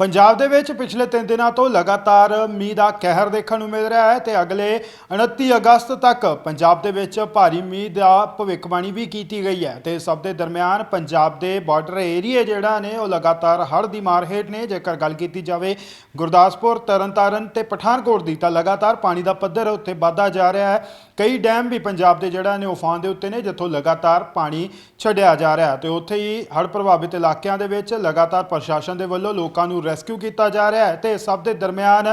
ਪੰਜਾਬ ਦੇ ਵਿੱਚ ਪਿਛਲੇ 3 ਦਿਨਾਂ ਤੋਂ ਲਗਾਤਾਰ ਮੀਂਹ ਦਾ ਕਹਿਰ ਦੇਖਣ ਨੂੰ ਮਿਲ ਰਿਹਾ ਹੈ ਤੇ ਅਗਲੇ 29 ਅਗਸਤ ਤੱਕ ਪੰਜਾਬ ਦੇ ਵਿੱਚ ਭਾਰੀ ਮੀਂਹ ਦਾ ਭਵਿੱਖਬਾਣੀ ਵੀ ਕੀਤੀ ਗਈ ਹੈ ਤੇ ਸਭ ਦੇ ਦਰਮਿਆਨ ਪੰਜਾਬ ਦੇ ਬਾਰਡਰ ਏਰੀਏ ਜਿਹੜਾ ਨੇ ਉਹ ਲਗਾਤਾਰ ਹੜ੍ਹ ਦੀ ਮਾਰ ਹੇਠ ਨੇ। ਜੇਕਰ ਗੱਲ ਕੀਤੀ ਜਾਵੇ ਗੁਰਦਾਸਪੁਰ, ਤਰਨਤਾਰਨ ਤੇ ਪਠਾਨਕੋਟ ਦੀ ਤਾਂ ਲਗਾਤਾਰ ਪਾਣੀ ਦਾ ਪੱਧਰ ਉੱਥੇ ਵਧਦਾ ਜਾ ਰਿਹਾ ਹੈ। ਕਈ ਡੈਮ ਵੀ ਪੰਜਾਬ ਦੇ ਜਿਹੜਾ ਨੇ ਉਫਾਨ ਦੇ ਉੱਤੇ ਨੇ ਜਿੱਥੋਂ ਲਗਾਤਾਰ ਪਾਣੀ ਛੱਡਿਆ ਜਾ ਰਿਹਾ ਹੈ ਤੇ ਉੱਥੇ ਹੀ ਹੜ੍ਹ ਪ੍ਰਭਾਵਿਤ ਇਲਾਕਿਆਂ ਦੇ ਵਿੱਚ ਲਗਾਤਾਰ ਪ੍ਰਸ਼ਾਸਨ ਦੇ ਵੱਲੋਂ ਲੋਕਾਂ ਨੂੰ ਰੈਸਕਿਊ ਕੀਤਾ ਜਾ ਰਿਹਾ ਹੈ ਤੇ ਸਭ ਦੇ ਦਰਮਿਆਨ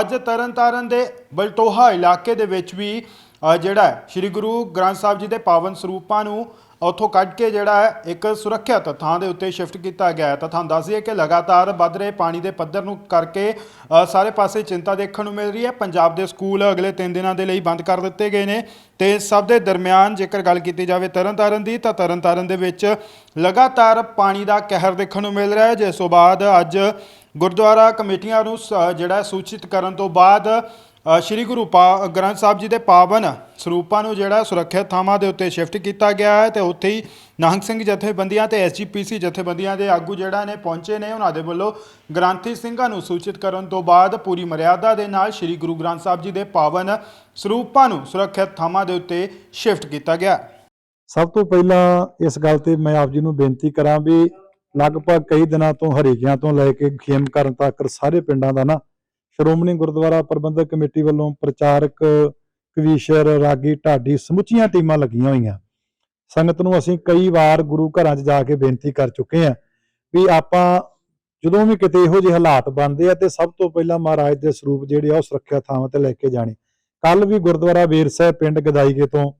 ਅੱਜ ਤਰਨਤਾਰਨ ਦੇ ਬਲਟੋਹਾ ਇਲਾਕੇ ਦੇ ਵਿੱਚ ਵੀ ਅ, ਜਿਹੜਾ ਹੈ ਸ੍ਰੀ ਗੁਰੂ ਗ੍ਰੰਥ ਸਾਹਿਬ ਜੀ ਦੇ ਪਾਵਨ ਸਰੂਪਾਂ ਨੂੰ ਉੱਥੋਂ ਕੱਢ ਕੇ ਜਿਹੜਾ ਹੈ ਇੱਕ ਸੁਰੱਖਿਅਤ ਥਾਂ ਦੇ ਉੱਤੇ ਸ਼ਿਫਟ ਕੀਤਾ ਗਿਆ ਹੈ। ਤਾਂ ਤੁਹਾਨੂੰ ਦੱਸ ਦਈਏ ਕਿ ਲਗਾਤਾਰ ਵੱਧ ਰਹੇ ਪਾਣੀ ਦੇ ਪੱਧਰ ਨੂੰ ਕਰਕੇ ਅ, ਸਾਰੇ ਪਾਸੇ ਚਿੰਤਾ ਦੇਖਣ ਨੂੰ ਮਿਲ ਰਹੀ ਹੈ। ਪੰਜਾਬ ਦੇ ਸਕੂਲ ਅਗਲੇ 3 ਦਿਨਾਂ ਦੇ ਲਈ ਬੰਦ ਕਰ ਦਿੱਤੇ ਗਏ ਨੇ ਤੇ ਸਭ ਦੇ ਦਰਮਿਆਨ ਜੇਕਰ ਗੱਲ ਕੀਤੀ ਜਾਵੇ ਤਰਨਤਾਰਨ ਦੀ ਤਾਂ ਤਰਨਤਾਰਨ ਦੇ ਵਿੱਚ ਲਗਾਤਾਰ ਪਾਣੀ ਦਾ ਕਹਿਰ ਦੇਖਣ ਨੂੰ ਮਿਲ ਰਿਹਾ ਹੈ। ਜਿਸ ਤੋਂ ਬਾਅਦ ਅੱਜ ਗੁਰਦੁਆਰਾ ਕਮੇਟੀਆਂ ਨੂੰ ਸ- ਜਿਹੜਾ ਸੂਚਿਤ ਕਰਨ ਤੋਂ ਬਾਅਦ ਸ਼੍ਰੀ ਗੁਰੂ ਪਾ, ਗ੍ਰੰਥ ਸਾਹਿਬ ਜੀ ਦੇ ਪਾਵਨ ਸਰੂਪਾਂ ਨੂੰ ਜਿਹੜਾ ਸੁਰੱਖਿਅਤ ਥਾਵਾਂ ਦੇ ਉੱਤੇ ਸ਼ਿਫਟ ਕੀਤਾ ਗਿਆ ਹੈ ਤੇ ਉੱਥੇ ਹੀ ਨਾਹੰਗ ਸਿੰਘ ਜਥੇਬੰਦੀਆਂ ਤੇ ਐਸਜੀਪੀਸੀ ਜਥੇਬੰਦੀਆਂ ਦੇ ਆਗੂ ਜਿਹੜਾ ਨੇ ਪਹੁੰਚੇ ਨੇ, ਉਹਨਾਂ ਦੇ ਵੱਲੋਂ ਗ੍ਰੰਥੀ ਸਿੰਘਾਂ ਨੂੰ ਸੂਚਿਤ ਕਰਨ ਤੋਂ ਬਾਅਦ ਪੂਰੀ ਮਰਿਆਦਾ ਦੇ ਨਾਲ ਸ਼੍ਰੀ ਗੁਰੂ ਗ੍ਰੰਥ ਸਾਹਿਬ ਜੀ ਦੇ ਪਾਵਨ ਸਰੂਪਾਂ ਨੂੰ ਸੁਰੱਖਿਅਤ ਥਾਵਾਂ ਦੇ ਉੱਤੇ ਸ਼ਿਫਟ ਕੀਤਾ ਗਿਆ। ਸਭ ਤੋਂ ਪਹਿਲਾਂ ਇਸ ਗੱਲ ਤੇ ਮੈਂ ਆਪ ਜੀ ਨੂੰ ਬੇਨਤੀ ਕਰਾਂ ਵੀ ਲਗਭਗ ਕਈ ਦਿਨਾਂ ਤੋਂ ਹਰੀਕਿਆਂ ਤੋਂ ਲੈ ਕੇ ਖੇਮਕਰਨ ਤੱਕ ਸਾਰੇ ਪਿੰਡਾਂ ਦਾ ਨਾ ਸ਼੍ਰੋਮਣੀ ਗੁਰਦੁਆਰਾ ਪ੍ਰਬੰਧਕ ਕਮੇਟੀ ਵੱਲੋਂ ਪ੍ਰਚਾਰਕ, ਕਵੀਸ਼ਰ, ਰਾਗੀ, ਢਾਡੀ ਸਮੁੱਚੀਆਂ ਟੀਮਾਂ ਲੱਗੀਆਂ ਹੋਈਆਂ। ਸੰਗਤ ਨੂੰ ਅਸੀਂ ਕਈ ਵਾਰ ਗੁਰੂ ਘਰਾਂ 'ਚ ਜਾ ਕੇ ਬੇਨਤੀ ਕਰ ਚੁੱਕੇ ਹਾਂ ਵੀ ਆਪਾਂ ਜਦੋਂ ਵੀ ਕਿਤੇ ਇਹੋ ਜਿਹੇ ਹਾਲਾਤ ਬਣਦੇ ਆ ਤੇ ਸਭ ਤੋਂ ਪਹਿਲਾਂ ਮਹਾਰਾਜ ਦੇ ਸਰੂਪ ਜਿਹੜੇ ਆ ਉਹ ਸੁਰੱਖਿਆ ਥਾਵਾਂ ਤੇ ਲੈ ਕੇ ਜਾਣੇ। ਕੱਲ ਵੀ ਗੁਰਦੁਆਰਾ ਵੀਰ ਸਾਹਿਬ ਪਿੰਡ ਗਦਾਈਗੇ ਤੋਂ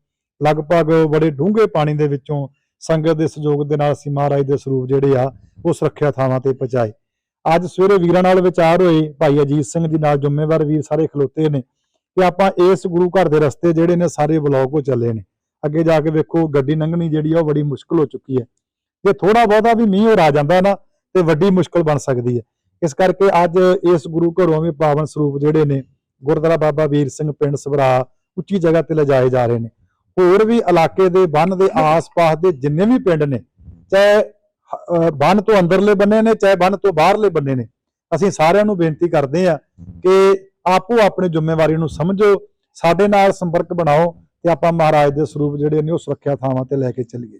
ਲਗਭਗ ਬੜੇ ਡੂੰਘੇ ਪਾਣੀ ਦੇ ਵਿੱਚੋਂ ਸੰਗਤ ਦੇ ਸਹਿਯੋਗ ਦੇ ਨਾਲ ਅਸੀਂ ਮਹਾਰਾਜ ਦੇ ਸਰੂਪ ਜਿਹੜੇ ਆ ਉਹ ਸੁਰੱਖਿਆ ਥਾਵਾਂ ਤੇ ਪਹੁੰਚਾਏ। ਅੱਜ ਸਵੇਰੇ ਵੀਰਾਂ ਨਾਲ ਵਿਚਾਰ ਹੋਏ, ਭਾਈ ਅਜੀਤ ਸਿੰਘ ਜੀ ਨਾਲ ਜ਼ਿੰਮੇਵਾਰ ਵੀਰ ਸਾਰੇ ਖਲੋਤੇ ਨੇ ਕਿ ਆਪਾਂ ਇਸ ਗੁਰੂ ਘਰ ਦੇ ਰਸਤੇ ਜਿਹੜੇ ਨੇ ਸਾਰੇ ਬਲੌਕ ਹੋ ਚੱਲੇ ਨੇ। ਅੱਗੇ ਜਾ ਕੇ ਵੇਖੋ, ਗੱਡੀ ਲੰਘਣੀ ਜਿਹੜੀ ਆ ਉਹ ਬੜੀ ਮੁਸ਼ਕਲ ਹੋ ਚੁੱਕੀ ਹੈ। ਜੇ ਥੋੜਾ ਬਹੁਤਾ ਵੀ ਮੀਂਹ ਹੋਰ ਆ ਜਾਂਦਾ ਨਾ, ਤੇ ਵੱਡੀ ਮੁਸ਼ਕਲ ਬਣ ਸਕਦੀ ਹੈ। ਇਸ ਕਰਕੇ ਅੱਜ ਇਸ ਗੁਰੂ ਘਰੋਂ ਵੀ ਪਾਵਨ ਸਰੂਪ ਜਿਹੜੇ ਨੇ, ਗੁਰਦੁਆਰਾ ਬਾਬਾ ਵੀਰ ਸਿੰਘ ਪਿੰਡ ਸਵਰਾ ਉੱਚੀ ਜਗ੍ਹਾ ਤੇ ਲਿਜਾਏ ਜਾ ਰਹੇ ਨੇ। ਹੋਰ ਵੀ ਇਲਾਕੇ ਦੇ ਬੰਨ ਦੇ ਆਸ-ਪਾਸ ਦੇ ਜਿੰਨੇ ਵੀ ਪਿੰਡ ਨੇ, ਚਾਹੇ ਬੰਨ ਤੋਂ ਅੰਦਰਲੇ ਬੰਨੇ ਨੇ, ਚਾਹੇ ਬੰਨ ਤੋਂ ਬਾਹਰਲੇ ਬੰਨੇ ਨੇ। ਅਸੀਂ ਸਾਰਿਆਂ ਨੂੰ ਬੇਨਤੀ ਕਰਦੇ ਆ ਕਿ ਆਪੋ ਆਪਣੀ ਜ਼ਿੰਮੇਵਾਰੀ ਨੂੰ ਸਮਝੋ, ਸਾਡੇ ਨਾਲ ਸੰਪਰਕ ਬਣਾਓ ਤੇ ਆਪਾਂ ਮਹਾਰਾਜ ਦੇ ਸਰੂਪ ਜਿਹੜੇ ਨੇ ਉਹ ਸੁਰੱਖਿਆ ਥਾਵਾਂ ਤੇ ਲੈ ਕੇ ਚੱਲੀਏ।